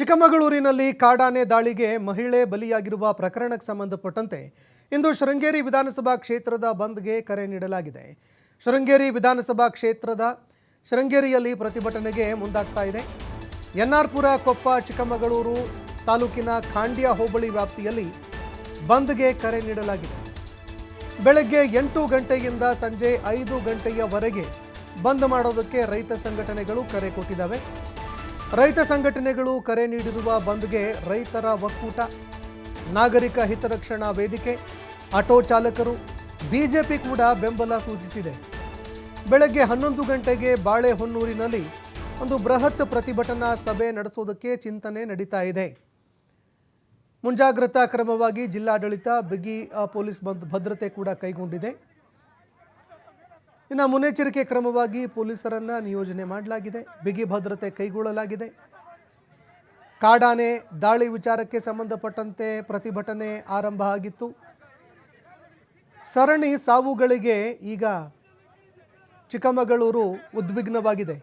ಚಿಕ್ಕಮಗಳೂರಿನಲ್ಲಿ ಕಾಡಾನೆ ದಾಳಿಗೆ ಮಹಿಳೆ ಬಲಿಯಾಗಿರುವ ಪ್ರಕರಣಕ್ಕೆ ಸಂಬಂಧಪಟ್ಟಂತೆ ಇಂದು ಶೃಂಗೇರಿ ವಿಧಾನಸಭಾ ಕ್ಷೇತ್ರದ ಬಂದ್ಗೆ ಕರೆ ನೀಡಲಾಗಿದೆ. ಶೃಂಗೇರಿ ವಿಧಾನಸಭಾ ಕ್ಷೇತ್ರದ ಶೃಂಗೇರಿಯಲ್ಲಿ ಪ್ರತಿಭಟನೆಗೆ ಮುಂದಾಗ್ತಾ ಇದೆ. ಎನ್ಆರ್ಪುರ, ಕೊಪ್ಪ, ಚಿಕ್ಕಮಗಳೂರು ತಾಲೂಕಿನ ಖಾಂಡ್ಯ ಹೋಬಳಿ ವ್ಯಾಪ್ತಿಯಲ್ಲಿ ಬಂದ್ಗೆ ಕರೆ ನೀಡಲಾಗಿದೆ. ಬೆಳಗ್ಗೆ ಎಂಟು ಗಂಟೆಯಿಂದ ಸಂಜೆ ಐದು ಗಂಟೆಯವರೆಗೆ ಬಂದ್ ಮಾಡೋದಕ್ಕೆ ರೈತ ಸಂಘಟನೆಗಳು ಕರೆ ಕೊಟ್ಟಿದ್ದಾವೆ. ರೈತ ಸಂಘಟನೆಗಳು ಕರೆ ನೀಡಿರುವ ಬಂದ್ಗೆ ರೈತರ ಒಕ್ಕೂಟ, ನಾಗರಿಕ ಹಿತರಕ್ಷಣಾ ವೇದಿಕೆ, ಆಟೋ ಚಾಲಕರು, ಬಿಜೆಪಿ ಕೂಡ ಬೆಂಬಲ ಸೂಚಿಸಿದೆ. ಬೆಳಗ್ಗೆ ಹನ್ನೊಂದು ಗಂಟೆಗೆ ಬಾಳೆಹೊನ್ನೂರಿನಲ್ಲಿ ಒಂದು ಬೃಹತ್ ಪ್ರತಿಭಟನಾ ಸಭೆ ನಡೆಸೋದಕ್ಕೆ ಚಿಂತನೆ ನಡೀತಾ ಇದೆ. ಮುಂಜಾಗ್ರತಾ ಕ್ರಮವಾಗಿ ಜಿಲ್ಲಾಡಳಿತ, ಬಿಗಿ ಪೊಲೀಸ್ ಭದ್ರತೆ ಕೂಡ ಕೈಗೊಂಡಿದೆ. ಇನ್ನು ಮುನ್ನೆಚ್ಚರಿಕೆ ಕ್ರಮವಾಗಿ ಪೊಲೀಸರನ್ನು ನಿಯೋಜನೆ ಮಾಡಲಾಗಿದೆ. ಬಿಗಿ ಭದ್ರತೆ ಕೈಗೊಳ್ಳಲಾಗಿದೆ. ಕಾಡಾನೆ ದಾಳಿ ವಿಚಾರಕ್ಕೆ ಸಂಬಂಧಪಟ್ಟಂತೆ ಪ್ರತಿಭಟನೆ ಆರಂಭ ಆಗಿತ್ತು. ಸರಣಿ ಸಾವುಗಳಿಗೆ ಈಗ ಚಿಕ್ಕಮಗಳೂರು ಉದ್ವಿಗ್ನವಾಗಿದೆ.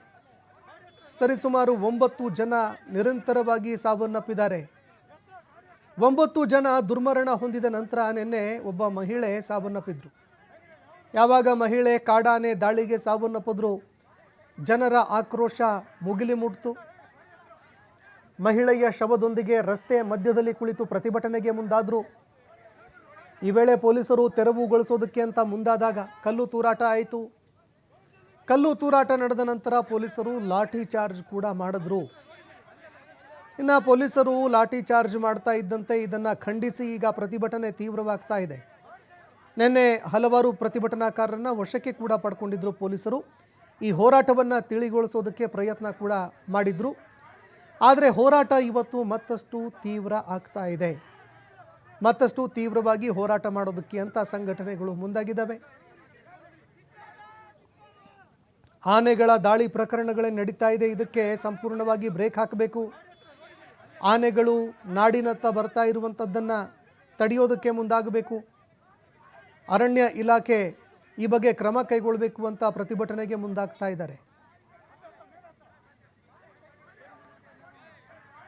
ಸರಿಸುಮಾರು ಒಂಬತ್ತು ಜನ ನಿರಂತರವಾಗಿ ಸಾವನ್ನಪ್ಪಿದ್ದಾರೆ. ಒಂಬತ್ತು ಜನ ದುರ್ಮರಣ ಹೊಂದಿದ ನಂತರ ನಿನ್ನೆ ಒಬ್ಬ ಮಹಿಳೆ ಸಾವನ್ನಪ್ಪಿದ್ರು. ಯಾವಾಗ ಮಹಿಳೆ ಕಾಡಾನೆ ದಾಳಿಗೆ ಸಾವನ್ನಪ್ಪಿದ್ರು ಜನರ ಆಕ್ರೋಶ ಮುಗಿಲಿ ಮುಟ್ತು. ಮಹಿಳೆಯ ಶವದೊಂದಿಗೆ ರಸ್ತೆ ಮಧ್ಯದಲ್ಲಿ ಕುಳಿತು ಪ್ರತಿಭಟನೆಗೆ ಮುಂದಾದರು, ಈ ವೇಳೆ ಪೊಲೀಸರು ತೆರವುಗೊಳಿಸೋದಕ್ಕೆ ಅಂತ ಮುಂದಾದಾಗ ಕಲ್ಲು ತೂರಾಟ ಆಯಿತು. ಕಲ್ಲು ತೂರಾಟ ನಡೆದ ನಂತರ ಪೊಲೀಸರು ಲಾಠಿ ಚಾರ್ಜ್ ಕೂಡ ಮಾಡಿದ್ರು. ಇನ್ನು ಪೊಲೀಸರು ಲಾಠಿ ಚಾರ್ಜ್ ಮಾಡ್ತಾ ಇದ್ದಂತೆ ಇದನ್ನು ಖಂಡಿಸಿ ಈಗ ಪ್ರತಿಭಟನೆ ತೀವ್ರವಾಗ್ತಾ ಇದೆ. ನಿನ್ನೆ ಹಲವಾರು ಪ್ರತಿಭಟನಾಕಾರರನ್ನು ವಶಕ್ಕೆ ಕೂಡ ಪಡ್ಕೊಂಡಿದ್ದರು ಪೊಲೀಸರು. ಈ ಹೋರಾಟವನ್ನು ತಿಳಿಗೊಳಿಸೋದಕ್ಕೆ ಪ್ರಯತ್ನ ಕೂಡ ಮಾಡಿದರು. ಆದರೆ ಹೋರಾಟ ಇವತ್ತು ಮತ್ತಷ್ಟು ತೀವ್ರ ಆಗ್ತಾ ಇದೆ. ಮತ್ತಷ್ಟು ತೀವ್ರವಾಗಿ ಹೋರಾಟ ಮಾಡೋದಕ್ಕೆ ಅಂತ ಸಂಘಟನೆಗಳು ಮುಂದಾಗಿದ್ದಾವೆ. ಆನೆಗಳ ದಾಳಿ ಪ್ರಕರಣಗಳೇ ನಡೀತಾ ಇದೆ. ಇದಕ್ಕೆ ಸಂಪೂರ್ಣವಾಗಿ ಬ್ರೇಕ್ ಹಾಕಬೇಕು. ಆನೆಗಳು ನಾಡಿನತ್ತ ಬರ್ತಾ ಇರುವಂಥದ್ದನ್ನು ತಡೆಯೋದಕ್ಕೆ ಮುಂದಾಗಬೇಕು. ಅರಣ್ಯ ಇಲಾಖೆ ಈ ಬಗ್ಗೆ ಕ್ರಮ ಕೈಗೊಳ್ಳಬೇಕು ಅಂತ ಪ್ರತಿಭಟನೆಗೆ ಮುಂದಾಗ್ತಾ ಇದ್ದಾರೆ.